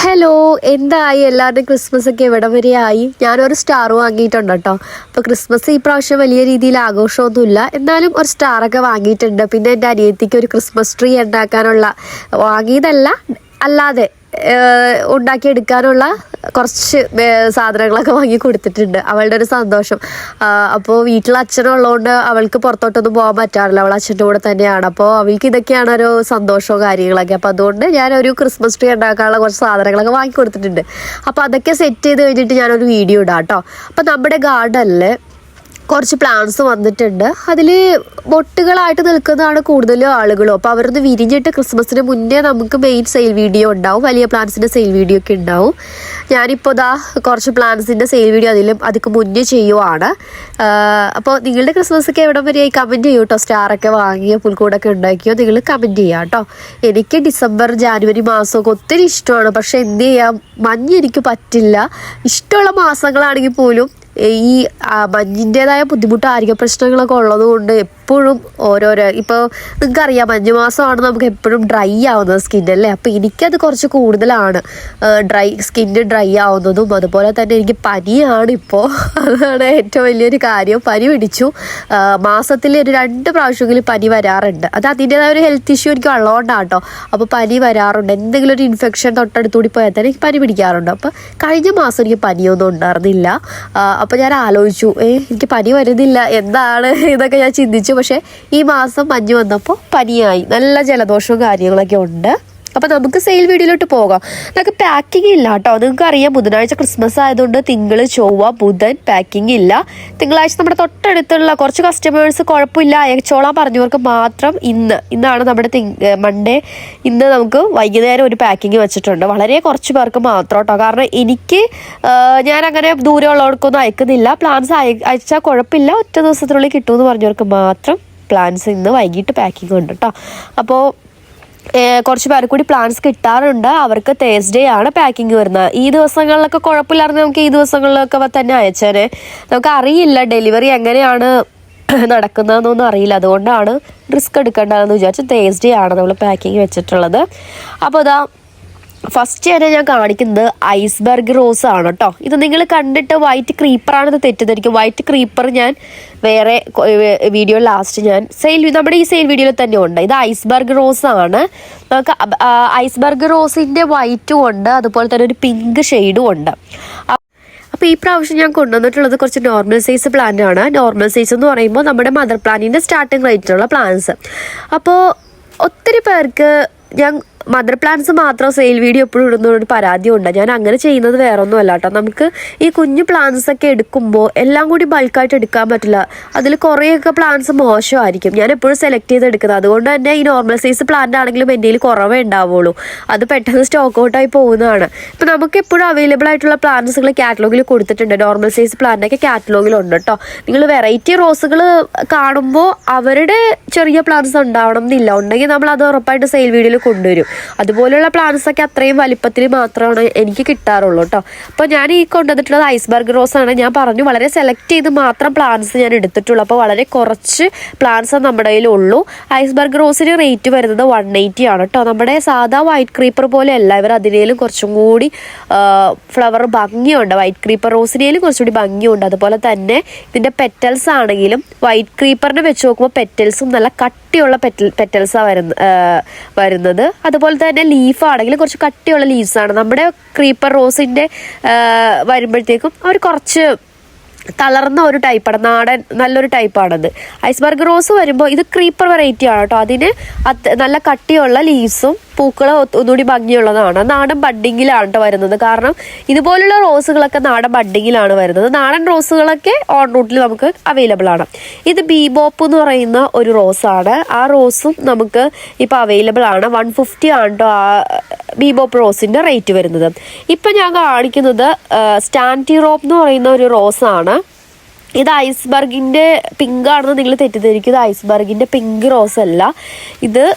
Hello എന്തായി? എല്ലാവരുടെയും Christmas ഒക്കെ എവിടെ വരെ ആയി? ഞാനൊരു സ്റ്റാർ വാങ്ങിയിട്ടുണ്ട് കേട്ടോ. അപ്പോൾ ക്രിസ്മസ് ഈ പ്രാവശ്യം വലിയ രീതിയിൽ ആഘോഷമൊന്നുമില്ല. എന്നാലും ഒരു സ്റ്റാറൊക്കെ വാങ്ങിയിട്ടുണ്ട്. പിന്നെ എന്റെ അനിയത്തിക്ക് ഒരു ക്രിസ്മസ് ട്രീ ഉണ്ടാക്കാനുള്ള വാങ്ങിയതല്ല അല്ലാതെ ഉണ്ടാക്കിയെടുക്കാനുള്ള കുറച്ച് സാധനങ്ങളൊക്കെ വാങ്ങി കൊടുത്തിട്ടുണ്ട്. അവളുടെ ഒരു സന്തോഷം. അപ്പോൾ വീട്ടിൽ അച്ഛനുള്ളതുകൊണ്ട് അവൾക്ക് പുറത്തോട്ടൊന്നും പോകാൻ പറ്റാറില്ല. അവൾ അച്ഛന്റെ കൂടെ തന്നെയാണ്. അപ്പോൾ അവൾക്ക് ഇതൊക്കെയാണ് ഒരു സന്തോഷവും കാര്യങ്ങളൊക്കെ. അപ്പോൾ അതുകൊണ്ട് ഞാനൊരു ക്രിസ്മസ് ട്രീ ഉണ്ടാക്കാനുള്ള കുറച്ച് സാധനങ്ങളൊക്കെ വാങ്ങി കൊടുത്തിട്ടുണ്ട്. അപ്പോൾ അതൊക്കെ സെറ്റ് ചെയ്ത് കഴിഞ്ഞിട്ട് ഞാനൊരു വീഡിയോ ഇടാം കേട്ടോ. അപ്പോൾ നമ്മുടെ ഗാർഡനിൽ കുറച്ച് പ്ലാന്റ്സ് വന്നിട്ടുണ്ട്. അതിൽ മൊട്ടുകളായിട്ട് നിൽക്കുന്നതാണ് കൂടുതലും ആളുകളും. അപ്പോൾ അവരൊന്ന് വിരിഞ്ഞിട്ട് ക്രിസ്മസിന് മുന്നേ നമുക്ക് മെയിൻ സെയിൽ വീഡിയോ ഉണ്ടാവും. വലിയ പ്ലാന്റ്സിന്റെ സെയിൽ വീഡിയോ ഒക്കെ ഉണ്ടാവും. ഞാനിപ്പോൾ ഇതാ കുറച്ച് പ്ലാന്റ്സിന്റെ സെയിൽ വീഡിയോ അതിലും അതിക്ക് മുന്നേ ചെയ്യുവാണ്. അപ്പോൾ നിങ്ങളുടെ ക്രിസ്മസ് ഒക്കെ എവിടെ വരെയായി? കമന്റ് ചെയ്യൂ കേട്ടോ സ്റ്റാറൊക്കെ വാങ്ങിയോ? പുൽക്കൂടൊക്കെ ഉണ്ടാക്കിയോ? നിങ്ങൾ കമന്റ് ചെയ്യാം കേട്ടോ എനിക്ക് ഡിസംബർ ജാനുവരി മാസമൊക്കെ ഒത്തിരി ഇഷ്ടമാണ്. പക്ഷേ എന്ത് ചെയ്യാം? മഞ്ഞ് എനിക്ക് പറ്റില്ല. ഇഷ്ടമുള്ള മാസങ്ങളാണെങ്കിൽ പോലും ഈ മഞ്ഞിന്റെതായ ബുദ്ധിമുട്ട് ആരോഗ്യ പ്രശ്നങ്ങളൊക്കെ ഉള്ളത് കൊണ്ട് എപ്പോഴും ഓരോരോ ഇപ്പോൾ നിങ്ങൾക്കറിയാം മഞ്ഞ് മാസമാണ് നമുക്ക് എപ്പോഴും ഡ്രൈ ആവുന്നത് സ്കിൻ അല്ലേ? അപ്പോൾ എനിക്കത് കുറച്ച് കൂടുതലാണ് ഡ്രൈ സ്കിന്ന് ഡ്രൈ ആവുന്നതും അതുപോലെ തന്നെ എനിക്ക് പനിയാണ് ഇപ്പോൾ അതാണ് ഏറ്റവും വലിയൊരു കാര്യം. പനി പിടിച്ചു. മാസത്തിൽ ഒരു രണ്ട് പ്രാവശ്യമെങ്കിലും പനി വരാറുണ്ട്. അത് അതിന്റെതായ ഒരു ഹെൽത്ത് ഇഷ്യൂ എനിക്ക് ഉള്ളതുകൊണ്ടാണ് കേട്ടോ അപ്പോൾ പനി വരാറുണ്ട്. എന്തെങ്കിലും ഒരു ഇൻഫെക്ഷൻ തൊട്ടടുത്തൂടി പോയാൽ തന്നെ എനിക്ക് പനി പിടിക്കാറുണ്ട്. അപ്പോൾ കഴിഞ്ഞ മാസം എനിക്ക് പനിയൊന്നും ഉണ്ടായിരുന്നില്ല. അപ്പോൾ ഞാൻ ആലോചിച്ചു ഏ എനിക്ക് പനി വരുന്നില്ല. എന്താണ്? ഇതൊക്കെ ഞാൻ ചിന്തിച്ചു പക്ഷേ ഈ മാസം മഞ്ഞ് വന്നപ്പോൾ പനിയായി. നല്ല ജലദോഷവും കാര്യങ്ങളൊക്കെ ഉണ്ട്. അപ്പോൾ നമുക്ക് സെയിൽ വീഡിയോയിലോട്ട് പോകാം. നമുക്ക് പാക്കിംഗ് ഇല്ല കേട്ടോ. നിങ്ങൾക്ക് അറിയാം ബുധനാഴ്ച ക്രിസ്മസ് ആയതുകൊണ്ട് തിങ്കൾ ചൊവ്വ ബുധൻ പാക്കിംഗ് ഇല്ല. തിങ്കളാഴ്ച നമ്മുടെ തൊട്ടടുത്തുള്ള കുറച്ച് കസ്റ്റമേഴ്സ് കുഴപ്പമില്ല. അയച്ചോളാൻ പറഞ്ഞവർക്ക് മാത്രം ഇന്ന് ഇന്നാണ് നമ്മുടെ തിങ് മൺഡേ ഇന്ന് നമുക്ക് വൈകുന്നേരം ഒരു പാക്കിംഗ് വെച്ചിട്ടുണ്ട്. വളരെ കുറച്ച് പേർക്ക് മാത്രം കേട്ടോ. കാരണം എനിക്ക് ഞാൻ അങ്ങനെ ദൂരമുള്ളവർക്കൊന്നും അയക്കുന്നില്ല. പ്ലാൻസ് അയ അയച്ചാൽ കുഴപ്പമില്ല. ഒറ്റ ദിവസത്തിനുള്ളിൽ കിട്ടുമെന്ന് പറഞ്ഞവർക്ക് മാത്രം പ്ലാൻസ് ഇന്ന് വൈകിട്ട് പാക്കിംഗ് ഉണ്ട് കേട്ടോ. അപ്പോൾ കുറച്ച് പേർ കൂടി പ്ലാൻസ് കിട്ടാറുണ്ട്. അവർക്ക് തേഴ്സ്ഡേ ആണ് പാക്കിംഗ് വരുന്നത്. ഈ ദിവസങ്ങളിലൊക്കെ കുഴപ്പമില്ലായിരുന്നു. നമുക്ക് ഈ ദിവസങ്ങളിലൊക്കെ തന്നെ അയച്ചേനെ നമുക്ക് അറിയില്ല ഡെലിവറി എങ്ങനെയാണ് നടക്കുന്നതെന്നൊന്നും അറിയില്ല. അതുകൊണ്ടാണ് റിസ്ക് എടുക്കേണ്ടതെന്ന് വിചാരിച്ചു തേഴ്സ്ഡേ ആണ് നമ്മൾ പാക്കിംഗ് വെച്ചിട്ടുള്ളത്. അപ്പോൾ ഇതാ ഫസ്റ്റ് തന്നെ ഞാൻ കാണിക്കുന്നത് ഐസ്ബർഗ് റോസ് ആണ് കേട്ടോ ഇത് നിങ്ങൾ കണ്ടിട്ട് വൈറ്റ് ക്രീപ്പറാണെന്ന് തെറ്റിദ്ധരിക്കും വൈറ്റ് ക്രീപ്പർ ഞാൻ വേറെ വീഡിയോ ലാസ്റ്റ് ഞാൻ സെയിൽ നമ്മുടെ ഈ സെയിൽ വീഡിയോയിൽ തന്നെ ഉണ്ട്. ഇത് ഐസ്ബർഗ് റോസ് ആണ്. നമുക്ക് ഐസ്ബർഗ് റോസിന്റെ വൈറ്റും ഉണ്ട്. അതുപോലെ തന്നെ ഒരു പിങ്ക് ഷെയ്ഡും ഉണ്ട്. അപ്പോൾ ഈ പ്രാവശ്യം ഞാൻ കൊണ്ടുവന്നിട്ടുള്ളത് കുറച്ച് നോർമൽ സൈസ് പ്ലാന്റ് ആണ്. നോർമൽ സൈസ് എന്ന് പറയുമ്പോൾ നമ്മുടെ മദർ പ്ലാന്റിന്റെ സ്റ്റാർട്ടിങ് റേറ്റിലുള്ള പ്ലാന്റ്സ് അപ്പോൾ ഒത്തിരി പേർക്ക് ഞാൻ മദർ പ്ലാന്റ്സ് മാത്രം സെയിൽ വീഡിയോ എപ്പോഴും ഇടുന്നൊരു പരാതി ഉണ്ട് ഞാൻ അങ്ങനെ ചെയ്യുന്നത് വേറെ ഒന്നും അല്ല കേട്ടോ. നമുക്ക് ഈ കുഞ്ഞു പ്ലാന്റ്സ് ഒക്കെ എടുക്കുമ്പോൾ എല്ലാം കൂടി ബൾക്കായിട്ട് എടുക്കാൻ പറ്റില്ല. അതിൽ കുറേയൊക്കെ പ്ലാന്റ്സ് മോശമായിരിക്കും. ഞാൻ എപ്പോഴും സെലക്ട് ചെയ്ത് എടുക്കുന്നത്. അതുകൊണ്ട് തന്നെ ഈ നോർമൽ സൈസ് പ്ലാന്റ് ആണെങ്കിലും എന്റെ കുറവേ ഉണ്ടാവുള്ളൂ. അത് പെട്ടെന്ന് സ്റ്റോക്ക് ഔട്ടായി പോകുന്നതാണ്. ഇപ്പം നമുക്ക് എപ്പോഴും അവൈലബിൾ ആയിട്ടുള്ള പ്ലാന്റ്സുകൾ കാറ്റലോഗിൽ കൊടുത്തിട്ടുണ്ട്. നോർമൽ സൈസ് പ്ലാന്റൊക്കെ കാറ്റലോഗിലുണ്ട് കേട്ടോ. നിങ്ങൾ വെറൈറ്റി റോസുകൾ കാണുമ്പോൾ അവരുടെ ചെറിയ പ്ലാന്റ്സ് ഉണ്ടാവണം എന്നില്ല. ഉണ്ടെങ്കിൽ നമ്മൾ അത് ഉറപ്പായിട്ട് സെയിൽ വീഡിയോയിൽ കൊണ്ടുവരും. അതുപോലെയുള്ള പ്ലാന്റ്സ് ഒക്കെ അത്രയും വലിപ്പത്തിൽ മാത്രമാണ് എനിക്ക് കിട്ടാറുള്ളൂ കേട്ടോ അപ്പോൾ ഞാൻ ഈ കൊണ്ടുവന്നിട്ടുള്ളത് ഐസ്ബർഗ് റോസ് ആണ്. ഞാൻ പറഞ്ഞു വളരെ സെലക്ട് ചെയ്ത് മാത്രം പ്ലാന്റ്സ് ഞാൻ എടുത്തിട്ടുള്ളൂ. അപ്പോൾ വളരെ കുറച്ച് പ്ലാന്റ്സ് നമ്മുടെ കയ്യിലുള്ളൂ. ഐസ്ബർഗ് റോസിന് റേറ്റ് വരുന്നത് വൺ എയ്റ്റി ആണ് കേട്ടോ നമ്മുടെ സാധാ വൈറ്റ് ക്രീപ്പർ പോലെ അല്ല ഇവർ അതിനേലും കുറച്ചും കൂടി ഫ്ലവർ ഭംഗിയുണ്ട്. വൈറ്റ് ക്രീപ്പർ റോസിനേലും കുറച്ചുകൂടി ഭംഗിയുണ്ട്. അതുപോലെ തന്നെ ഇതിന്റെ പെറ്റൽസ് ആണെങ്കിലും വൈറ്റ് ക്രീപ്പറിനെ വെച്ച് നോക്കുമ്പോൾ പെറ്റൽസും നല്ല കട്ടിയുള്ള പെറ്റൽ പെറ്റൽസാണ് വരുന്ന വരുന്നത്. അതുപോലെ തന്നെ ലീഫ് ആണെങ്കിലും കുറച്ച് കട്ടിയുള്ള ലീവ്സാണ്. നമ്മുടെ ക്രീപ്പർ റോസിന്റെ വരുമ്പോഴത്തേക്കും അവർ കുറച്ച് തളർന്ന ഒരു ടൈപ്പാണ് നാടൻ നല്ലൊരു ടൈപ്പാണത് ഐസ്ബർഗ് റോസ് വരുമ്പോൾ ഇത് ക്രീപ്പർ വെറൈറ്റി ആണ് കേട്ടോ. അതിന് അത് നല്ല കട്ടിയുള്ള ലീവ്സും പൂക്കൾ ഒന്നുകൂടി ഭംഗിയുള്ളതാണ്. നാടൻ ബഡ്ഡിങ്ങിലാണ് കേട്ടോ വരുന്നത്. കാരണം ഇതുപോലുള്ള റോസുകളൊക്കെ നാടൻ ബഡ്ഡിങ്ങിലാണ് വരുന്നത്. നാടൻ റോസുകളൊക്കെ ഓൺ റൂട്ടിൽ നമുക്ക് അവൈലബിൾ ആണ്. ഇത് ബീബോപ്പ് എന്ന് പറയുന്ന ഒരു റോസാണ് ആ റോസും നമുക്ക് ഇപ്പോൾ അവൈലബിൾ ആണ്. വൺ ഫിഫ്റ്റി ആണ് കേട്ടോ. ആ ബീബോപ്പ് റോസിന്റെ റേറ്റ് വരുന്നത്. ഇപ്പം ഞാൻ കാണിക്കുന്നത് സ്റ്റാന്റി റോപ്പ് എന്ന് പറയുന്ന ഒരു റോസാണ് ഇത് ഐസ്ബർഗിന്റെ പിങ്ക് ആണെന്ന് നിങ്ങൾ തെറ്റിദ്ധരിക്കും ഇത് ഐസ്ബർഗിന്റെ പിങ്ക് റോസ് അല്ല. ഇത്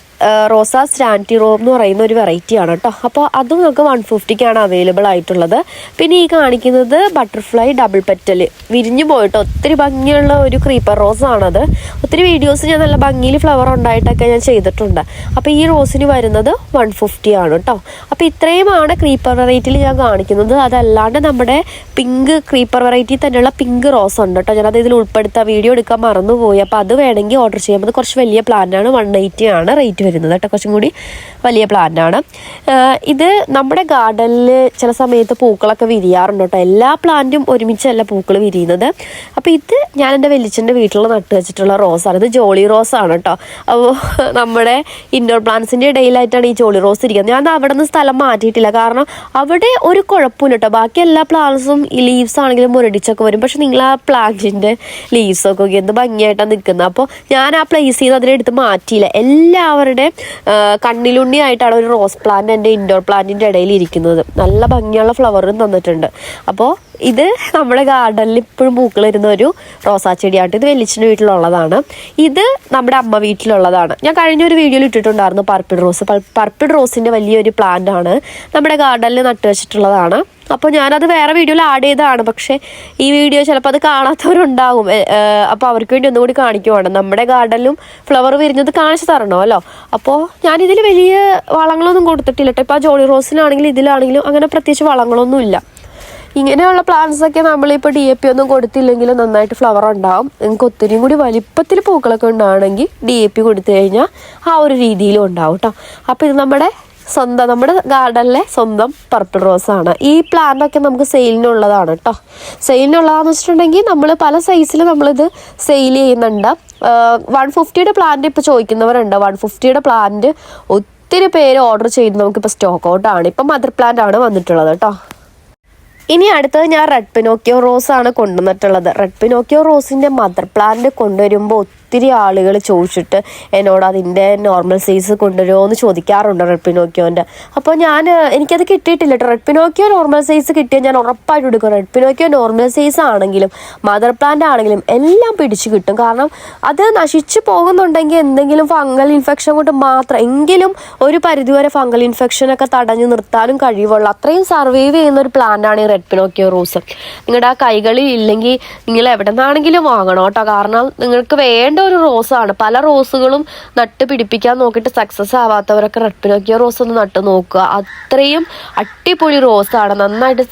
റോസ സ്റ്റാന്റിറോം എന്ന് പറയുന്ന ഒരു വെറൈറ്റി ആണ് കേട്ടോ അപ്പോൾ അതും നമുക്ക് വൺ ഫിഫ്റ്റിക്കാണ് അവൈലബിൾ ആയിട്ടുള്ളത്. പിന്നെ ഈ കാണിക്കുന്നത് ബട്ടർഫ്ലൈ ഡബിൾ പെറ്റൽ വിരിഞ്ഞു പോയിട്ട്. ഒത്തിരി ഭംഗിയുള്ള ഒരു ക്രീപ്പർ റോസ് ആണത്. ഒത്തിരി വീഡിയോസ് ഞാൻ നല്ല ഭംഗിയിൽ ഫ്ലവർ ഉണ്ടായിട്ടൊക്കെ ഞാൻ ചെയ്തിട്ടുണ്ട്. അപ്പോൾ ഈ റോസിന് വരുന്നത് വൺ ഫിഫ്റ്റി ആണ് കേട്ടോ അപ്പോൾ ഇത്രയുമാണ് ക്രീപ്പർ വെറൈറ്റിയിൽ ഞാൻ കാണിക്കുന്നത്. അതല്ലാണ്ട് നമ്മുടെ പിങ്ക് ക്രീപ്പർ വെറൈറ്റി തന്നെയുള്ള പിങ്ക് റോസ് ഉണ്ട് കേട്ടോ ഞാനത് ഇതിൽ ഉൾപ്പെടുത്താൻ വീഡിയോ എടുക്കാൻ മറന്നുപോയി. അപ്പോൾ അത് വേണമെങ്കിൽ ഓർഡർ ചെയ്യാം. അത് കുറച്ച് വലിയ പ്ലാനാണ് വൺ എയ്റ്റി ആണ് റേറ്റ് വരുന്നത് കേട്ടോ. കുറച്ചും കൂടി വലിയ പ്ലാന്റാണ് ഇത് നമ്മുടെ ഗാർഡനിൽ ചില സമയത്ത് പൂക്കളൊക്കെ വിരിയാറുണ്ട് കേട്ടോ. എല്ലാ പ്ലാന്റും ഒരുമിച്ചല്ല പൂക്കൾ വിരിയുന്നത്. അപ്പോൾ ഇത് ഞാൻ എന്റെ വെല്ലിച്ചന്റെ വീട്ടിൽ നട്ട് വെച്ചിട്ടുള്ള റോസാണ് ഇത് ജോളി ആണ് കേട്ടോ. അപ്പോൾ നമ്മുടെ ഇൻഡോർ പ്ലാന്റ്സിന്റെ ഇടയിലായിട്ടാണ് ഈ ജോളി റോസ് ഇരിക്കുന്നത്. ഞാൻ അവിടെ നിന്ന് സ്ഥലം മാറ്റിയിട്ടില്ല. കാരണം അവിടെ ഒരു കുഴപ്പമില്ല കേട്ടോ. ബാക്കി എല്ലാ പ്ലാന്റ്സും ഈ ലീവ്സ് ആണെങ്കിലും മുരടിച്ചൊക്കെ വരും. പക്ഷെ നിങ്ങൾ ആ പ്ലാന്റിന്റെ ലീവ്സൊക്കെ എന്ത് ഭംഗിയായിട്ടാണ് നിൽക്കുന്നത്. അപ്പോൾ ഞാൻ ആ പ്ലേസ് ചെയ്ത് അതിനെടുത്ത് മാറ്റിയില്ല. എല്ലാവരുടെ കണ്ണിലുണ്ണി ആയിട്ടാണ് ഒരു റോസ് പ്ലാന്റ് എന്റെ ഇൻഡോർ പ്ലാന്റിന്റെ ഇടയിൽ ഇരിക്കുന്നത്. നല്ല ഭംഗിയുള്ള ഫ്ലവറും തന്നിട്ടുണ്ട്. അപ്പോൾ ഇത് നമ്മുടെ ഗാർഡനിൽ ഇപ്പോഴും പൂക്കൾ വരുന്ന ഒരു റോസാ ചെടിയായിട്ട് ഇത് വെല്ലിച്ചിന്റെ വീട്ടിലുള്ളതാണ്. ഇത് നമ്മുടെ അമ്മ വീട്ടിലുള്ളതാണ്. ഞാൻ കഴിഞ്ഞ ഒരു വീഡിയോയിൽ ഇട്ടിട്ടുണ്ടായിരുന്നു പർപ്പിൾ റോസ്. പർപ്പിൾ റോസിന്റെ വലിയൊരു പ്ലാന്റ് ആണ് നമ്മുടെ ഗാർഡനിൽ നട്ടു വെച്ചിട്ടുള്ളതാണ്. അപ്പോൾ ഞാനത് വേറെ വീഡിയോയിൽ ആഡ് ചെയ്തതാണ്. പക്ഷേ ഈ വീഡിയോ ചിലപ്പോൾ അത് കാണാത്തവരുണ്ടാകും. അപ്പോൾ അവർക്ക് വേണ്ടി ഒന്നുകൂടി കാണിക്കുവാണ്. നമ്മുടെ ഗാർഡനിലും ഫ്ലവർ വിരിഞ്ഞത് കാണിച്ചു തരണമല്ലോ അപ്പോൾ ഞാനിതിൽ വലിയ വളങ്ങളൊന്നും കൊടുത്തിട്ടില്ല. കേട്ടോ ഇപ്പോൾ ആ ജോളി റോസിലാണെങ്കിലും ഇതിലാണെങ്കിലും അങ്ങനെ പ്രത്യേകിച്ച് വളങ്ങളൊന്നുമില്ല. ഇങ്ങനെയുള്ള പ്ലാന്റ്സ് ഒക്കെ നമ്മളിപ്പോൾ ഡി എ പി ഒന്നും കൊടുത്തില്ലെങ്കിൽ നന്നായിട്ട് ഫ്ലവർ ഉണ്ടാവും. നിങ്ങൾക്ക് ഒത്തിരിയും കൂടി വലിപ്പത്തിൽ പൂക്കളൊക്കെ ഉണ്ടാവണമെങ്കിൽ ഡി എ പി കൊടുത്തു കഴിഞ്ഞാൽ ആ ഒരു രീതിയിലും ഉണ്ടാവും കേട്ടോ അപ്പോൾ ഇത് നമ്മുടെ സ്വന്തം നമ്മുടെ ഗാർഡനിലെ സ്വന്തം പർപ്പിൾ റോസ് ആണ്. ഈ പ്ലാന്റ് ഒക്കെ നമുക്ക് സെയിലിനുള്ളതാണ് കേട്ടോ സെയിലിനുള്ളതാന്ന് വെച്ചിട്ടുണ്ടെങ്കിൽ നമ്മൾ പല സൈസിൽ നമ്മളിത് സെയിൽ ചെയ്യുന്നുണ്ട്. വൺ ഫിഫ്റ്റിയുടെ പ്ലാന്റ് ഇപ്പോൾ ചോദിക്കുന്നവരുണ്ട്. വൺ ഫിഫ്റ്റിയുടെ പ്ലാന്റ് ഒത്തിരി പേര് ഓർഡർ ചെയ്ത് നമുക്കിപ്പോൾ സ്റ്റോക്ക് ഔട്ടാണ് ഇപ്പം മദർ പ്ലാന്റ് ആണ് വന്നിട്ടുള്ളത് കേട്ടോ ഇനി അടുത്തത് ഞാൻ റെഡ് പിനോക്കിയോ റോസ് ആണ് കൊണ്ടുവന്നിട്ടുള്ളത്. റെഡ് പിനോക്കിയോ റോസിന്റെ മദർ പ്ലാന്റ് കൊണ്ടുവരുമ്പോൾ ഒത്തിരി ആളുകൾ ചോദിച്ചിട്ട് എന്നോട് അതിന്റെ നോർമൽ സൈസ് കൊണ്ടുവരുമോ എന്ന് ചോദിക്കാറുണ്ട് റെഡ് പിനോക്കിയോന്റെ. അപ്പോൾ ഞാൻ എനിക്കത് കിട്ടിയിട്ടില്ല കേട്ടോ റെഡ് പിനോക്കിയോ നോർമൽ സൈസ് കിട്ടിയാൽ ഞാൻ ഉറപ്പായിട്ട് എടുക്കും. റെഡ് പിനോക്കിയോ നോർമൽ സൈസ് ആണെങ്കിലും മദർ പ്ലാന്റ് ആണെങ്കിലും എല്ലാം പിടിച്ച് കിട്ടും. കാരണം അത് നശിച്ചു പോകുന്നുണ്ടെങ്കിൽ എന്തെങ്കിലും ഫംഗൽ ഇൻഫെക്ഷൻ കൊണ്ട് മാത്രം എങ്കിലും ഒരു പരിധിവരെ ഫംഗൽ ഇൻഫെക്ഷനൊക്കെ തടഞ്ഞു നിർത്താനും കഴിവുള്ള അത്രയും സർവൈവ് ചെയ്യുന്ന ഒരു പ്ലാന്റാണ് ഈ റെഡ് പിനോക്കിയോ റോസ്. നിങ്ങളുടെ ആ കൈകളിൽ ഇല്ലെങ്കിൽ നിങ്ങൾ എവിടെ നിന്നാണെങ്കിലും വാങ്ങണം കേട്ടോ. കാരണം നിങ്ങൾക്ക് വേണ്ട ഒരു റോസാണ്. പല റോസുകളും നട്ട് പിടിപ്പിക്കാൻ നോക്കിയിട്ട് സക്സസ് ആവാത്തവരൊക്കെ റെഡ് പിനോക്കിയ റോസ് ഒന്ന് നട്ട് നോക്കുക. അത്രയും അടിപൊളി റോസാണ് നന്നായിട്ട്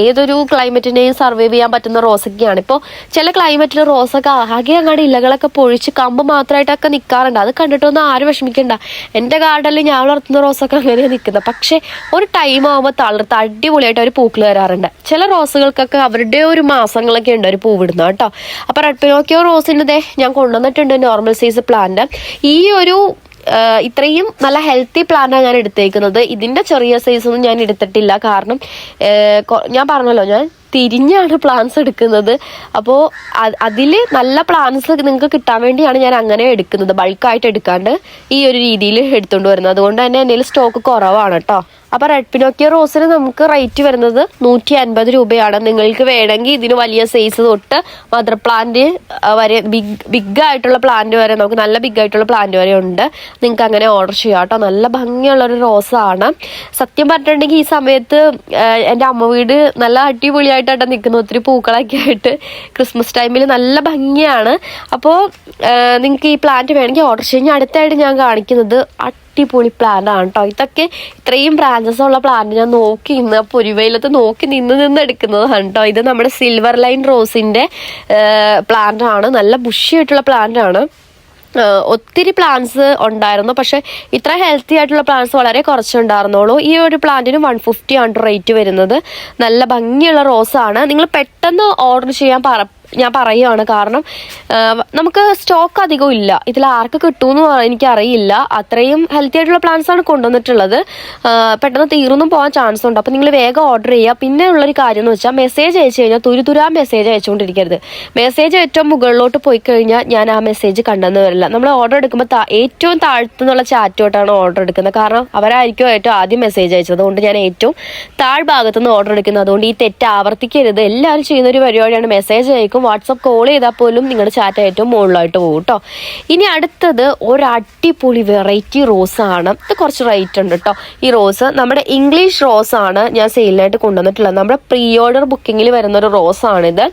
ഏതൊരു ക്ലൈമറ്റിനെയും സർവൈവ് ചെയ്യാൻ പറ്റുന്ന റോസൊക്കെയാണ് ഇപ്പോൾ ചില ക്ലൈമറ്റിൽ റോസൊക്കെ ആകെ അങ്ങാടി ഇലകളൊക്കെ പൊഴിച്ച് കമ്പ് മാത്രമായിട്ടൊക്കെ നിൽക്കാറുണ്ട് അത് കണ്ടിട്ടൊന്നും ആരും വിഷമിക്കണ്ട. എന്റെ ഗാർഡനിൽ ഞാൻ വളർത്തുന്ന റോസൊക്കെ അങ്ങനെ നിൽക്കുന്നത് പക്ഷേ ഒരു ടൈം ആകുമ്പോൾ തളർത്ത് അടിപൊളിയായിട്ട് അവർ പൂക്കൾ വരാറുണ്ട്. ചില റോസുകൾക്കൊക്കെ അവരുടെ ഒരു മാസങ്ങളൊക്കെ ഉണ്ട് ഒരു പൂവിടുന്നത് കേട്ടോ. അപ്പോൾ റെഡ് പിനോക്കിയോ റോസിന്റെ ഞാൻ ഞാൻ കൊണ്ടുവന്നിട്ടുണ്ട് നോർമൽ സൈസ് പ്ലാന്റ് ഈ ഒരു ഇത്രയും നല്ല ഹെൽത്തി പ്ലാന്റാണ് ഞാൻ എടുത്തേക്കുന്നത്. ഇതിന്റെ ചെറിയ സൈസ് ഒന്നും ഞാൻ എടുത്തിട്ടില്ല. കാരണം ഞാൻ പറഞ്ഞല്ലോ ഞാൻ തിരിഞ്ഞാണ് പ്ലാൻസ് എടുക്കുന്നത്. അപ്പോൾ അതിൽ നല്ല പ്ലാൻസ് നിങ്ങൾക്ക് കിട്ടാൻ വേണ്ടിയാണ് ഞാൻ അങ്ങനെ എടുക്കുന്നത്. ബൾക്കായിട്ട് എടുക്കാണ്ട് ഈ ഒരു രീതിയിൽ എടുത്തുകൊണ്ട് വരുന്നത്. അതുകൊണ്ട് തന്നെ എന്തെങ്കിലും സ്റ്റോക്ക് കുറവാണ് കേട്ടോ അപ്പോൾ റെഡ് പിനോക്കിയ റോസിന് നമുക്ക് റേറ്റ് വരുന്നത് നൂറ്റി അൻപത് രൂപയാണ്. നിങ്ങൾക്ക് വേണമെങ്കിൽ ഇതിന് വലിയ സൈസ് തൊട്ട് മദർ പ്ലാന്റ് വരെ ബിഗ് ബിഗ് ആയിട്ടുള്ള പ്ലാന്റ് വരെ നമുക്ക് നല്ല ബിഗ് ആയിട്ടുള്ള പ്ലാന്റ് വരെ ഉണ്ട്. നിങ്ങൾക്ക് അങ്ങനെ ഓർഡർ ചെയ്യാം കേട്ടോ. നല്ല ഭംഗിയുള്ളൊരു റോസാണ് സത്യം പറഞ്ഞിട്ടുണ്ടെങ്കിൽ ഈ സമയത്ത് എന്റെ അമ്മ വീട് നല്ല അടിപൊളിയായിട്ടാണ് നിൽക്കുന്നത് ഒത്തിരി പൂക്കളൊക്കെ ആയിട്ട് ക്രിസ്മസ് ടൈമിൽ നല്ല ഭംഗിയാണ്. അപ്പോൾ നിങ്ങൾക്ക് ഈ പ്ലാന്റ് വേണമെങ്കിൽ ഓർഡർ ചെയ്യാം. അടുത്തായിട്ട് ഞാൻ കാണിക്കുന്നത് അടിപൊളി പ്ലാൻ ആണ് കേട്ടോ ഇതൊക്കെ ഇത്രയും ബ്രാഞ്ചസ് ഉള്ള പ്ലാൻ ഞാൻ നോക്കി ഇന്ന് പുരുവയിലത്ത് നോക്കി നിന്ന് നിന്ന് എടുക്കുന്നതാണ് കേട്ടോ ഇത് നമ്മുടെ സിൽവർ ലൈൻ റോസിന്റെ പ്ലാന്റ് ആണ്. നല്ല ബുഷിയായിട്ടുള്ള പ്ലാന്റ് ആണ്. ഒത്തിരി പ്ലാന്റ്സ് ഉണ്ടായിരുന്നു. പക്ഷെ ഇത്ര ഹെൽത്തി ആയിട്ടുള്ള പ്ലാന്റ്സ് വളരെ കുറച്ചുണ്ടായിരുന്നുള്ളൂ ഈ ഒരു പ്ലാന്റിന് വൺ ഫിഫ്റ്റി ആണ് റേറ്റ് വരുന്നത്. നല്ല ഭംഗിയുള്ള റോസാണ് നിങ്ങൾ പെട്ടെന്ന് ഓർഡർ ചെയ്യാൻ പറ ഞാൻ പറയുകയാണ് കാരണം നമുക്ക് സ്റ്റോക്ക് അധികം ഇല്ല. ഇതിൽ ആർക്ക് കിട്ടുമെന്ന് എനിക്കറിയില്ല. അത്രയും ഹെൽത്തി ആയിട്ടുള്ള പ്ലാന്റ്സ് ആണ് കൊണ്ടുവന്നിട്ടുള്ളത്. പെട്ടെന്ന് തീർന്നും പോകാൻ ചാൻസ് ഉണ്ട്. അപ്പോൾ നിങ്ങൾ വേഗം ഓർഡർ ചെയ്യുക. പിന്നെ ഉള്ളൊരു കാര്യം എന്ന് വെച്ചാൽ മെസ്സേജ് അയച്ചു കഴിഞ്ഞാൽ തുരുതുരാ മെസ്സേജ് അയച്ചുകൊണ്ടിരിക്കരുത്. മെസ്സേജ് ഏറ്റവും മുകളിലോട്ട് പോയി കഴിഞ്ഞാൽ ഞാൻ ആ മെസ്സേജ് കണ്ടെന്ന് വരില്ല. നമ്മൾ ഓർഡർ എടുക്കുമ്പോൾ ഏറ്റവും താഴ്ത്തുന്നുള്ള ചാറ്റോട്ടാണ് ഓർഡർ എടുക്കുന്നത്. കാരണം അവരായിരിക്കും ഏറ്റവും ആദ്യം മെസ്സേജ് അയച്ചത്. അതുകൊണ്ട് ഞാൻ ഏറ്റവും താഴ്ഭാഗത്തുനിന്ന് ഓർഡർ എടുക്കുന്നത്. അതുകൊണ്ട് ഈ തെറ്റ് ആവർത്തിക്കരുത്. എല്ലാവരും ചെയ്യുന്ന ഒരു പരിപാടിയാണ് മെസ്സേജ് അയക്കും. വാട്സപ്പ് കോൾ ചെയ്താൽ പോലും നിങ്ങളുടെ ചാറ്റ് ഏറ്റവും മുകളിലായിട്ട് പോകും കേട്ടോ. ഇനി അടുത്തത് ഒരു അടിപൊളി വെറൈറ്റി റോസ് ആണ്. ഇത് കുറച്ച് റേറ്റ് ഉണ്ട് കേട്ടോ. ഈ റോസ് നമ്മുടെ ഇംഗ്ലീഷ് റോസ് ആണ് ഞാൻ സെയിലിനായിട്ട് കൊണ്ടുവന്നിട്ടുള്ളത്. നമ്മുടെ പ്രീ ഓർഡർ ബുക്കിങ്ങിൽ വരുന്ന ഒരു റോസ് ആണിത്.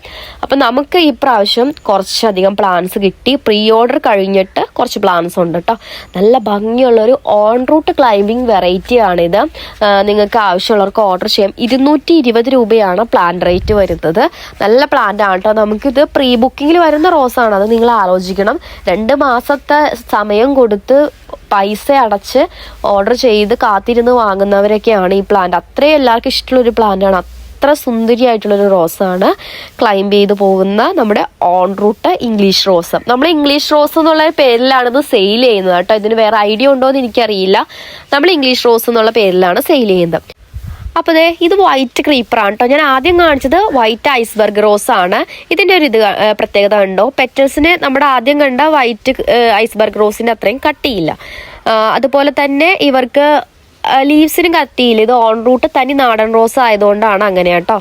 അപ്പം നമുക്ക് ഈ പ്രാവശ്യം കുറച്ചധികം പ്ലാൻസ് കിട്ടി. പ്രീ ഓർഡർ കഴിഞ്ഞിട്ട് കുറച്ച് പ്ലാൻസ് ഉണ്ട് കേട്ടോ. നല്ല ഭംഗിയുള്ള ഒരു ഓൺ റൂട്ട് ക്ലൈംബിംഗ് വെറൈറ്റി ആണിത് നിങ്ങൾക്ക് ആവശ്യമുള്ളവർക്ക് ഓർഡർ ചെയ്യാം. ഇരുന്നൂറ്റി രൂപയാണ് പ്ലാൻ റേറ്റ് വരുന്നത്. നല്ല പ്ലാന്റ് ആണ് കേട്ടോ. നമുക്കിത് പ്രീ ബുക്കിങ്ങിൽ വരുന്ന റോസാണ്. അത് നിങ്ങൾ ആലോചിക്കണം. രണ്ട് മാസത്തെ സമയം കൊടുത്ത് പൈസ അടച്ച് ഓർഡർ ചെയ്ത് കാത്തിരുന്ന് വാങ്ങുന്നവരൊക്കെയാണ് ഈ പ്ലാന്റ് അത്രയും എല്ലാവർക്കും ഇഷ്ടമുള്ളൊരു പ്ലാന്റ് ആണ്. അത്ര സുന്ദരിയായിട്ടുള്ളൊരു റോസാണ് ക്ലൈംബ് ചെയ്ത് പോകുന്ന നമ്മുടെ ഓൺ റൂട്ട് ഇംഗ്ലീഷ് റോസ് നമ്മൾ ഇംഗ്ലീഷ് റോസ് എന്നുള്ള പേരിലാണ് ഇത് സെയിൽ ചെയ്യുന്നത് കേട്ടോ. ഇതിന് വേറെ ഐഡിയ ഉണ്ടോ എന്ന് എനിക്കറിയില്ല. നമ്മൾ ഇംഗ്ലീഷ് റോസ് എന്നുള്ള പേരിലാണ് സെയിൽ ചെയ്യുന്നത്. അപ്പോൾ ദേ ഇത് വൈറ്റ് ക്രീപ്പറാണ് കേട്ടോ ഞാൻ ആദ്യം കാണിച്ചത് വൈറ്റ് ഐസ്ബർഗ് റോസ് ആണ്. ഇതിന്റെ ഒരു ഇത് പ്രത്യേകത ഉണ്ടോ പെറ്റൽസിന് നമ്മുടെ ആദ്യം കണ്ട വൈറ്റ് ഐസ്ബർഗ് റോസിന്റെ അത്രയും കട്ടിയില്ല. അതുപോലെ തന്നെ ഇവർക്ക് ലീവ്സിനും കത്തിയില്ല ഇത് ഓൺ റൂട്ട് തനി നാടൻ റോസ് ആയതുകൊണ്ടാണ് അങ്ങനെ കേട്ടോ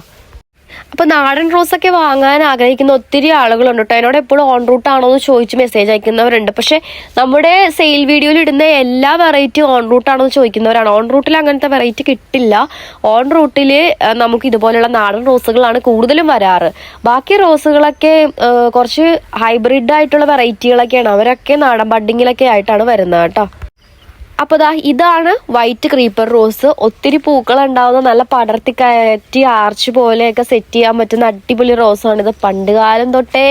അപ്പൊ നാടൻ റോസൊക്കെ വാങ്ങാൻ ആഗ്രഹിക്കുന്ന ഒത്തിരി ആളുകളുണ്ട് കേട്ടോ എന്നോട് എപ്പോഴും ഓൺ റൂട്ട് ആണോ എന്ന് ചോദിച്ച് മെസ്സേജ് അയക്കുന്നവരുണ്ട്. പക്ഷേ നമ്മുടെ സെയിൽ വീഡിയോയിൽ ഇടുന്ന എല്ലാ വെറൈറ്റി ഓൺ റൂട്ട് ആണോ എന്ന് ചോദിക്കുന്നവരാണ്. ഓൺ റൂട്ടിൽ അങ്ങനത്തെ വെറൈറ്റി കിട്ടില്ല. ഓൺ റൂട്ടിൽ നമുക്ക് ഇതുപോലെയുള്ള നാടൻ റോസുകളാണ് കൂടുതലും വരാറ്. ബാക്കി റോസുകളൊക്കെ കുറച്ച് ഹൈബ്രിഡ് ആയിട്ടുള്ള വെറൈറ്റികളൊക്കെയാണ് അവരൊക്കെ നാടൻ ബഡിങ്ങിലൊക്കെ ആയിട്ടാണ് വരുന്നത് കേട്ടോ. അപ്പോൾ ദാ ഇതാണ് വൈറ്റ് ക്രീപ്പർ റോസ് ഒത്തിരി പൂക്കൾ ഉണ്ടാവുന്ന നല്ല പടർത്തി കയറ്റി ആർച്ച് പോലെയൊക്കെ സെറ്റ് ചെയ്യാൻ പറ്റുന്ന അടിപൊളി റോസാണ് ഇത്. പണ്ട് കാലം തൊട്ടേ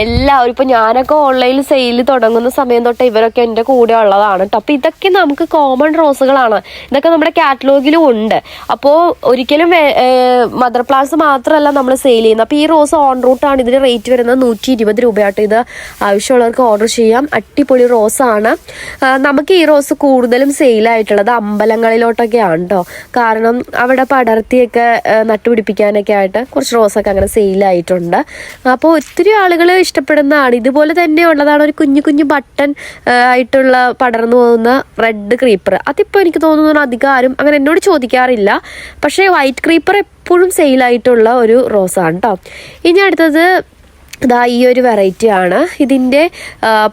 എല്ലാവരും ഇപ്പൊ ഞാനൊക്കെ ഓൺലൈനിൽ സെയിൽ തുടങ്ങുന്ന സമയം തൊട്ടേ ഇവരൊക്കെ എന്റെ കൂടെ ഉള്ളതാണ് കേട്ടോ അപ്പോൾ ഇതൊക്കെ നമുക്ക് കോമൺ റോസുകളാണ് ഇതൊക്കെ നമ്മുടെ കാറ്റലോഗിലും ഉണ്ട്. അപ്പോൾ ഒരിക്കലും മദർ പ്ലാന്റ്സ് മാത്രമല്ല നമ്മൾ സെയിൽ ചെയ്യുന്നത്. അപ്പോൾ ഈ റോസ് ഓൺ റൂട്ടാണ് ഇതിന് റേറ്റ് വരുന്നത് നൂറ്റി ഇരുപത് രൂപയാട്ടോ ഇത് ആവശ്യമുള്ളവർക്ക് ഓർഡർ ചെയ്യാം. അടിപൊളി റോസാണ് നമുക്ക് ഈ റോസ് കൂടുതലും സെയിലായിട്ടുള്ളത് അമ്പലങ്ങളിലോട്ടൊക്കെയാണ് കേട്ടോ കാരണം അവിടെ പടർത്തിയൊക്കെ നട്ടുപിടിപ്പിക്കാനൊക്കെ ആയിട്ട് കുറച്ച് റോസൊക്കെ അങ്ങനെ സെയിലായിട്ടുണ്ട്. അപ്പോൾ ഒത്തിരി ആളുകൾ ഇഷ്ടപ്പെടുന്നതാണ്. ഇതുപോലെ തന്നെ ഉള്ളതാണ് ഒരു കുഞ്ഞു കുഞ്ഞു ബട്ടൺ ആയിട്ടുള്ള പടർന്നു പോകുന്ന റെഡ് ക്രീപ്പർ. അതിപ്പോൾ എനിക്ക് തോന്നുന്നു അധികം ആരും അങ്ങനെ എന്നോട് ചോദിക്കാറില്ല. പക്ഷേ വൈറ്റ് ക്രീപ്പർ എപ്പോഴും സെയിലായിട്ടുള്ള ഒരു റോസാണ് കേട്ടോ ഇനി അടുത്തത് ഇതാ ഈ ഒരു വെറൈറ്റി ആണ്. ഇതിന്റെ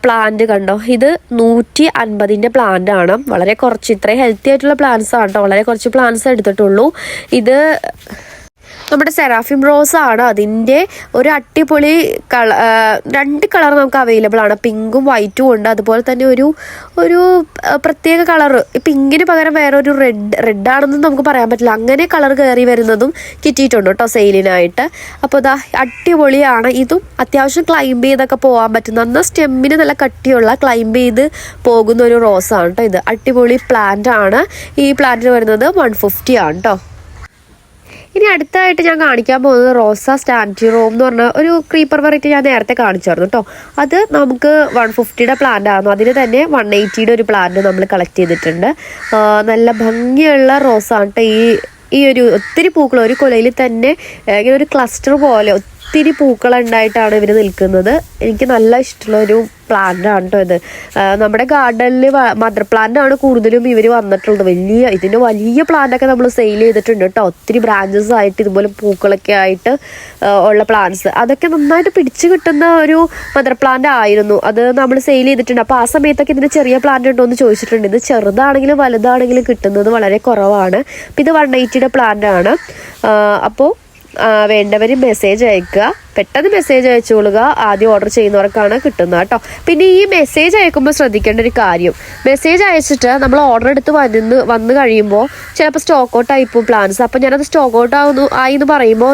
പ്ലാന്റ് കണ്ടോ? ഇത് നൂറ്റി അൻപതിന്റെ പ്ലാന്റ് ആണ്. വളരെ കുറച്ച് ഇത്രയും ഹെൽത്തി ആയിട്ടുള്ള പ്ലാന്റ്സ് ആണ് കേട്ടോ വളരെ കുറച്ച് പ്ലാന്റ്സ് എടുത്തിട്ടുള്ളൂ. ഇത് നമ്മുടെ സെറാഫിം റോസ് ആണ്. അതിന്റെ ഒരു അടിപൊളി കള രണ്ട് കളർ നമുക്ക് അവൈലബിൾ ആണ്. പിങ്കും വൈറ്റും ഉണ്ട്. അതുപോലെ തന്നെ ഒരു ഒരു പ്രത്യേക കളർ. പിങ്കിന് പകരം വേറെ ഒരു റെഡ് റെഡ് ആണെന്ന് നമുക്ക് പറയാൻ പറ്റില്ല. അങ്ങനെ കളർ കയറി വരുന്നതും കിട്ടിയിട്ടുണ്ട് കേട്ടോ സെയിലിനായിട്ട് അപ്പോൾ ഇതാ അട്ടിപൊളിയാണ് ഇതും അത്യാവശ്യം ക്ലൈംബ് ചെയ്തൊക്കെ പോകാൻ പറ്റുന്ന എന്നാൽ സ്റ്റെമ്മിന് നല്ല കട്ടിയുള്ള ക്ലൈംബ് ചെയ്ത് പോകുന്ന ഒരു റോസാണ് കേട്ടോ ഇത്. അട്ടിപൊളി പ്ലാന്റ് ആണ്. ഈ പ്ലാന്റിന് വരുന്നത് വൺ ഫിഫ്റ്റി ആണ് കേട്ടോ. ഇനി അടുത്തായിട്ട് ഞാൻ കാണിക്കാൻ പോകുന്നത് റോസ സ്റ്റാന്റി റോം എന്ന് പറഞ്ഞ ഒരു ക്രീപ്പർ വെറൈറ്റി ഞാൻ നേരത്തെ കാണിച്ചായിരുന്നു കേട്ടോ അത് നമുക്ക് വൺ ഫിഫ്റ്റിയുടെ പ്ലാന്റ് ആയിരുന്നു. അതിന് തന്നെ വൺ എയ്റ്റിയുടെ ഒരു പ്ലാന്റ് നമ്മൾ കളക്ട് ചെയ്തിട്ടുണ്ട്. നല്ല ഭംഗിയുള്ള റോസാണ് കേട്ടോ ഈ ഈ ഒരു ഒത്തിരി പൂക്കൾ ഒരു കൊലയിൽ തന്നെ ഇങ്ങനെ ഒരു ക്ലസ്റ്റർ പോലെ ഒത്തിരി പൂക്കൾ ഉണ്ടായിട്ടാണ് ഇവർ നിൽക്കുന്നത്. എനിക്ക് നല്ല ഇഷ്ടമുള്ള ഒരു പ്ലാന്റ് ആണ് കേട്ടോ ഇത്. നമ്മുടെ ഗാർഡനിൽ മദർ പ്ലാന്റ് ആണ് കൂടുതലും ഇവർ വന്നിട്ടുള്ളത്. വലിയ ഇതിന്റെ വലിയ പ്ലാന്റ് ഒക്കെ നമ്മൾ സെയിൽ ചെയ്തിട്ടുണ്ട് കേട്ടോ ഒത്തിരി ബ്രാഞ്ചസ് ആയിട്ട് ഇതുപോലെ പൂക്കളൊക്കെ ആയിട്ട് ഉള്ള പ്ലാന്റ്സ് അതൊക്കെ നന്നായിട്ട് പിടിച്ചു കിട്ടുന്ന ഒരു മദർ പ്ലാന്റ് ആയിരുന്നു. അത് നമ്മൾ സെയിൽ ചെയ്തിട്ടുണ്ട്. അപ്പോൾ ആ സമയത്തൊക്കെ ഇതിന്റെ ചെറിയ പ്ലാന്റ് ഉണ്ടോ എന്ന് ചോദിച്ചിട്ടുണ്ട്. ഇത് ചെറുതാണെങ്കിലും വലുതാണെങ്കിലും കിട്ടുന്നത് വളരെ കുറവാണ്. ഇത് വൺ എയ്റ്റിയുടെ പ്ലാന്റ് ആണ്. അപ്പോൾ വേണ്ടവർ മെസ്സേജ് അയക്കുക. പെട്ടെന്ന് മെസ്സേജ് അയച്ചുകൊള്ളുക. ആദ്യം ഓർഡർ ചെയ്യുന്നവർക്കാണ് കിട്ടുന്നത് കേട്ടോ. പിന്നെ ഈ മെസ്സേജ് അയക്കുമ്പോൾ ശ്രദ്ധിക്കേണ്ട ഒരു കാര്യം. മെസ്സേജ് അയച്ചിട്ട് നമ്മൾ ഓർഡർ എടുത്ത് വന്ന് വന്ന് കഴിയുമ്പോൾ ചിലപ്പോൾ സ്റ്റോക്ക് ഔട്ട് ആയി പോകും പ്ലാൻസ് അപ്പം ഞാനത് സ്റ്റോക്ക് ഔട്ട് ആവുന്നു ആയി എന്ന് പറയുമ്പോൾ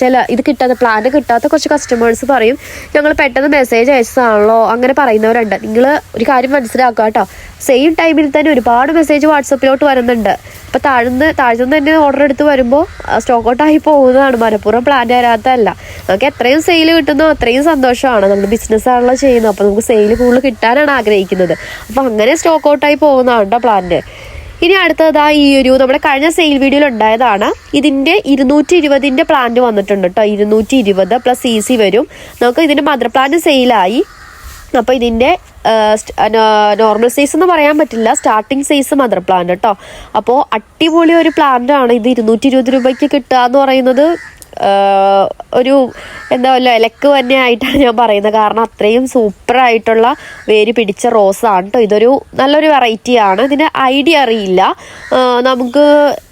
ചില ഇത് കിട്ടാത്ത പ്ലാൻ കിട്ടാത്ത കുറച്ച് കസ്റ്റമേഴ്സ് പറയും ഞങ്ങൾ പെട്ടെന്ന് മെസ്സേജ് അയച്ചതാണല്ലോ. അങ്ങനെ പറയുന്നവരുണ്ട്. നിങ്ങൾ ഒരു കാര്യം മനസ്സിലാക്കുക കേട്ടോ. സെയിം ടൈമിൽ തന്നെ ഒരുപാട് മെസ്സേജ് വാട്സപ്പിലോട്ട് വരുന്നുണ്ട്. അപ്പോൾ താഴ്ന്ന് താഴ്ന്നു തന്നെ ഓർഡർ എടുത്ത് വരുമ്പോൾ സ്റ്റോക്ക് ഔട്ട് ആയി പോകുന്നതാണ്. മനഃപൂർവം പ്ലാൻ വരാത്തതല്ല. നമുക്ക് എത്രയും സെയിൽ കിട്ടുന്നോ അത്രയും സന്തോഷമാണ്. നമ്മൾ ബിസിനസ് ആണല്ലോ ചെയ്യുന്നത്. അപ്പോൾ നമുക്ക് സെയിൽ കൂടുതൽ കിട്ടാനാണ് ആഗ്രഹിക്കുന്നത്. അപ്പോൾ അങ്ങനെ സ്റ്റോക്ക് ഔട്ട് ആയി പോകുന്നതാണ് കേട്ടോ പ്ലാന്റ് ഇനി അടുത്തതാ ഈ ഒരു നമ്മുടെ കഴിഞ്ഞ സെയിൽ വീഡിയോയിൽ ഉണ്ടായതാണ്. ഇതിന്റെ ഇരുന്നൂറ്റി ഇരുപതിന്റെ പ്ലാന്റ് വന്നിട്ടുണ്ട് കേട്ടോ ഇരുന്നൂറ്റി ഇരുപത് പ്ലസ് ഇ സി വരും. നമുക്ക് ഇതിന്റെ മദർ പ്ലാന്റ് സെയിലായി അപ്പോൾ ഇതിന്റെ നോർമൽ സൈസ് എന്ന് പറയാൻ പറ്റില്ല. സ്റ്റാർട്ടിങ് സൈസ് മദർ പ്ലാന്റ് കേട്ടോ അപ്പോൾ അടിപൊളി ഒരു പ്ലാന്റ് ആണ്. ഇത് ഇരുന്നൂറ്റി ഇരുപത് രൂപയ്ക്ക് കിട്ടുക എന്ന് പറയുന്നത് ഒരു എന്താ പറയുക ഇലക്ക് തന്നെ ആയിട്ടാണ് ഞാൻ പറയുന്നത്. കാരണം അത്രയും സൂപ്പറായിട്ടുള്ള വേര് പിടിച്ച റോസാണ് കേട്ടോ ഇതൊരു നല്ലൊരു വെറൈറ്റി ആണ്. ഇതിന്റെ ഐഡിയ അറിയില്ല. നമുക്ക്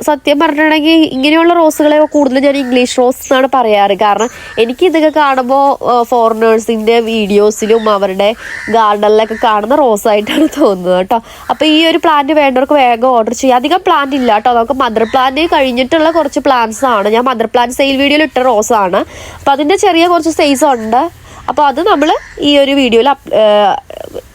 സത്യം പറഞ്ഞിട്ടുണ്ടെങ്കിൽ ഇങ്ങനെയുള്ള റോസുകളെ കൂടുതൽ ഞാൻ ഇംഗ്ലീഷ് റോസ് എന്നാണ് പറയാറ്. കാരണം എനിക്ക് ഇതൊക്കെ കാണുമ്പോൾ ഫോറിനേഴ്സിന്റെ വീഡിയോസിലും അവരുടെ ഗാർഡനിലൊക്കെ കാണുന്ന റോസായിട്ടാണ് തോന്നുന്നത് കേട്ടോ. അപ്പോൾ ഈ ഒരു പ്ലാന്റ് വേണ്ടവർക്ക് വേഗം ഓർഡർ ചെയ്യാം. അധികം പ്ലാന്റ് ഇല്ല കേട്ടോ നമുക്ക് മദർ പ്ലാന്റ് കഴിഞ്ഞിട്ടുള്ള കുറച്ച് പ്ലാന്റ്സ് ആണ്. ഞാൻ മദർ പ്ലാന്റ് സെയിൽ വീഡിയോയിൽ ഇട്ട റോസാണ്. അപ്പോൾ അതിന്റെ ചെറിയ കുറച്ച് സൈസ് ഉണ്ട്. അപ്പോൾ അത് നമ്മൾ ഈ ഒരു വീഡിയോയിൽ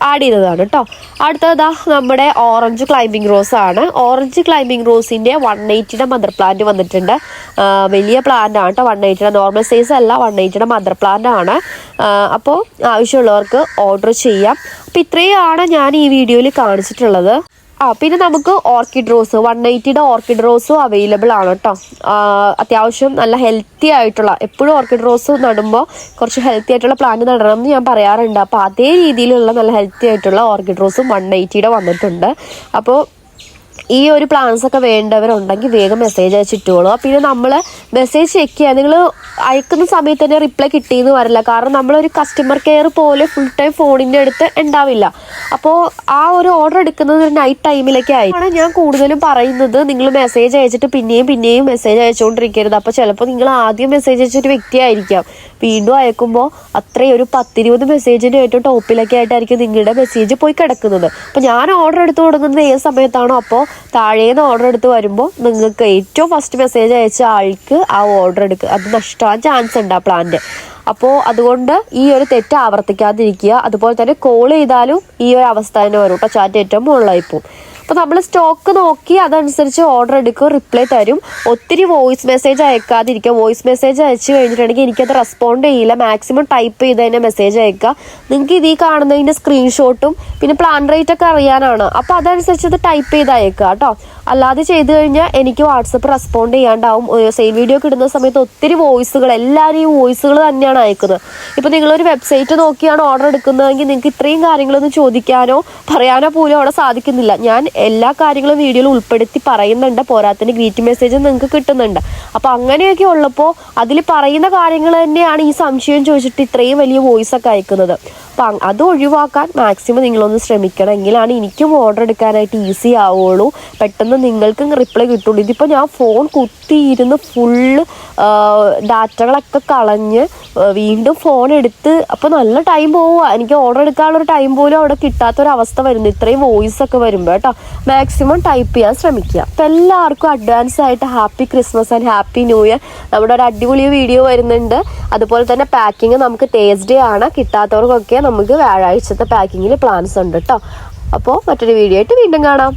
ആഡ് ചെയ്തതാണ് കേട്ടോ അടുത്തതാ നമ്മുടെ ഓറഞ്ച് ക്ലൈമ്പിംഗ് റോസ് ആണ്. ഓറഞ്ച് ക്ലൈമ്പിംഗ് റോസിന്റെ വൺ എയ്റ്റിയുടെ മദർ പ്ലാന്റ് വന്നിട്ടുണ്ട്. വലിയ പ്ലാന്റ് ആണ് കേട്ടോ വൺ എയ്റ്റിയുടെ നോർമൽ സൈസ് അല്ല വൺ എയ്റ്റിയുടെ മദർ പ്ലാന്റ് ആണ്. അപ്പോൾ ആവശ്യമുള്ളവർക്ക് ഓർഡർ ചെയ്യാം. അപ്പോൾ ഇത്രയാണ് ഞാൻ ഈ വീഡിയോയിൽ കാണിച്ചിട്ടുള്ളത്. ആ പിന്നെ നമുക്ക് ഓർക്കിഡ് റോസ് വൺ എയ്റ്റിയുടെ ഓർക്കിഡ് റോസും അവൈലബിൾ ആണ് കേട്ടോ അത്യാവശ്യം നല്ല ഹെൽത്തി ആയിട്ടുള്ള എപ്പോഴും ഓർക്കിഡ് റോസ് നടുമ്പോൾ കുറച്ച് ഹെൽത്തി ആയിട്ടുള്ള പ്ലാന്റ് നടണം എന്ന് ഞാൻ പറയാറുണ്ട്. അപ്പോൾ അതേ രീതിയിലുള്ള നല്ല ഹെൽത്തി ആയിട്ടുള്ള ഓർക്കിഡ് റോസും വൺ എയ്റ്റിയുടെ വന്നിട്ടുണ്ട്. അപ്പോൾ ഈ ഒരു പ്ലാൻസ് ഒക്കെ വേണ്ടവരുണ്ടെങ്കിൽ വേഗം മെസ്സേജ് അയച്ചിട്ടോളൂ. പിന്നെ നമ്മൾ മെസ്സേജ് ചെക്ക് ചെയ്യുക നിങ്ങൾ അയക്കുന്ന സമയത്ത് തന്നെ റിപ്ലൈ കിട്ടിയെന്ന് വരില്ല കാരണം നമ്മളൊരു കസ്റ്റമർ കെയർ പോലെ ഫുൾ ടൈം ഫോണിന്റെ അടുത്ത് ഉണ്ടാവില്ല. അപ്പോൾ ആ ഒരു ഓർഡർ എടുക്കുന്നത് ഒരു നൈറ്റ് ടൈമിലൊക്കെ ആയി. ഞാൻ കൂടുതലും പറയുന്നത്. നിങ്ങൾ മെസ്സേജ് അയച്ചിട്ട് പിന്നെയും പിന്നെയും മെസ്സേജ് അയച്ചുകൊണ്ടിരിക്കരുത്. അപ്പോൾ ചിലപ്പോൾ നിങ്ങൾ ആദ്യം മെസ്സേജ് അയച്ചൊരു വ്യക്തിയായിരിക്കാം വീണ്ടും അയക്കുമ്പോൾ അത്രയും ഒരു പത്തിരുപത് മെസ്സേജിന്റെ ഏറ്റവും ടോപ്പിലൊക്കെ ആയിട്ടായിരിക്കും നിങ്ങളുടെ മെസ്സേജ് പോയി കിടക്കുന്നത്. അപ്പോൾ ഞാൻ ഓർഡർ എടുത്ത് കൊടുക്കുന്നത് ഏത് സമയത്താണോ. അപ്പോൾ താഴേന്ന് ഓർഡർ എടുത്ത് വരുമ്പോൾ നിങ്ങൾക്ക് ഏറ്റവും ഫസ്റ്റ് മെസ്സേജ് അയച്ച ആൾക്ക് ആ ഓർഡർ എടുക്കുക അത് നഷ്ടമാകാൻ ചാൻസ് ഉണ്ട് ആ പ്ലാന്റ് അപ്പോൾ അതുകൊണ്ട് ഈ ഒരു തെറ്റ് ആവർത്തിക്കാതിരിക്കുക. അതുപോലെ തന്നെ കോൾ ചെയ്താലും ഈ ഒരു അവസ്ഥ തന്നെ വരും. കേട്ടോ ചാറ്റ് ഏറ്റവും പോകും അപ്പോൾ നമ്മൾ സ്റ്റോക്ക് നോക്കി അതനുസരിച്ച് ഓർഡർ എടുക്കും റിപ്ലൈ തരും. ഒത്തിരി വോയിസ് മെസ്സേജ് അയക്കാതിരിക്കുക. വോയിസ് മെസ്സേജ് അയച്ചു കഴിഞ്ഞിട്ടുണ്ടെങ്കിൽ എനിക്കത് റെസ്പോണ്ട് ചെയ്യില്ല. മാക്സിമം ടൈപ്പ് ചെയ്ത് തന്നെ മെസ്സേജ് അയക്കുക. നിങ്ങൾക്ക് ഇത് കാണുന്നതിന്റെ സ്ക്രീൻഷോട്ടും പിന്നെ പ്ലാൻ റേറ്റ് ഒക്കെ അറിയാനാണ്. അപ്പോൾ അതനുസരിച്ച് ഇത് ടൈപ്പ് ചെയ്ത് അയക്കുക കേട്ടോ. അല്ലാതെ ചെയ്തു കഴിഞ്ഞാൽ എനിക്ക് വാട്സപ്പ് റെസ്പോണ്ട് ചെയ്യാണ്ടാവും. സെയിൽ വീഡിയോ ഒക്കെ ഇടുന്ന സമയത്ത് ഒത്തിരി വോയിസുകൾ എല്ലാവരും ഈ വോയിസുകൾ തന്നെയാണ് അയക്കുന്നത്. ഇപ്പൊ നിങ്ങൾ ഒരു വെബ്സൈറ്റ് നോക്കിയാണ് ഓർഡർ എടുക്കുന്നതെങ്കിൽ നിങ്ങൾക്ക് ഇത്രയും കാര്യങ്ങളൊന്നും ചോദിക്കാനോ പറയാനോ പോലും അവിടെ സാധിക്കുന്നില്ല. ഞാൻ എല്ലാ കാര്യങ്ങളും വീഡിയോയിൽ ഉൾപ്പെടുത്തി പറയുന്നുണ്ട്. പോരാത്തിന് ഗ്രീറ്റ് മെസ്സേജ് നിങ്ങൾക്ക് കിട്ടുന്നുണ്ട്. അപ്പോൾ അങ്ങനെയൊക്കെ ഉള്ളപ്പോൾ അതിൽ പറയുന്ന കാര്യങ്ങൾ തന്നെയാണ് ഈ സംശയം ചോദിച്ചിട്ട് ഇത്രയും വലിയ വോയിസ് ഒക്കെ അയക്കുന്നത്. അപ്പം അത് ഒഴിവാക്കാൻ മാക്സിമം നിങ്ങളൊന്ന് ശ്രമിക്കണം. എങ്കിലാണ് എനിക്കും ഓർഡർ എടുക്കാനായിട്ട് ഈസി ആവുള്ളൂ. പെട്ടെന്ന് നിങ്ങൾക്കും റിപ്ലൈ കിട്ടുള്ളൂ. ഇതിപ്പോൾ ഞാൻ ഫോൺ കുത്തിയിരുന്ന് ഫുള്ള് ഡാറ്റകളൊക്കെ കളഞ്ഞ് വീണ്ടും ഫോൺ എടുത്ത് അപ്പോൾ നല്ല ടൈം പോവുക. എനിക്ക് ഓർഡർ എടുക്കാനുള്ളൊരു ടൈം പോലും അവിടെ കിട്ടാത്തൊരവസ്ഥ വരുന്നു. ഇത്രയും വോയിസ് ഒക്കെ വരുമ്പോൾ കേട്ടോ. മാക്സിമം ടൈപ്പ് ചെയ്യാൻ ശ്രമിക്കുക. അപ്പം എല്ലാവർക്കും അഡ്വാൻസ് ആയിട്ട് happy Christmas and happy new year നമ്മുടെ ഒരു അടിപൊളി വീഡിയോ വരുന്നുണ്ട്. അതുപോലെ തന്നെ പാക്കിങ് നമുക്ക് തേസ്ഡേ ആണ്. കിട്ടാത്തവർക്കൊക്കെ നമുക്ക് വ്യാഴാഴ്ചത്തെ പാക്കിങ്ങിൽ പ്ലാൻസ് ഉണ്ട് കേട്ടോ അപ്പോൾ മറ്റൊരു വീഡിയോ ആയിട്ട് വീണ്ടും കാണാം.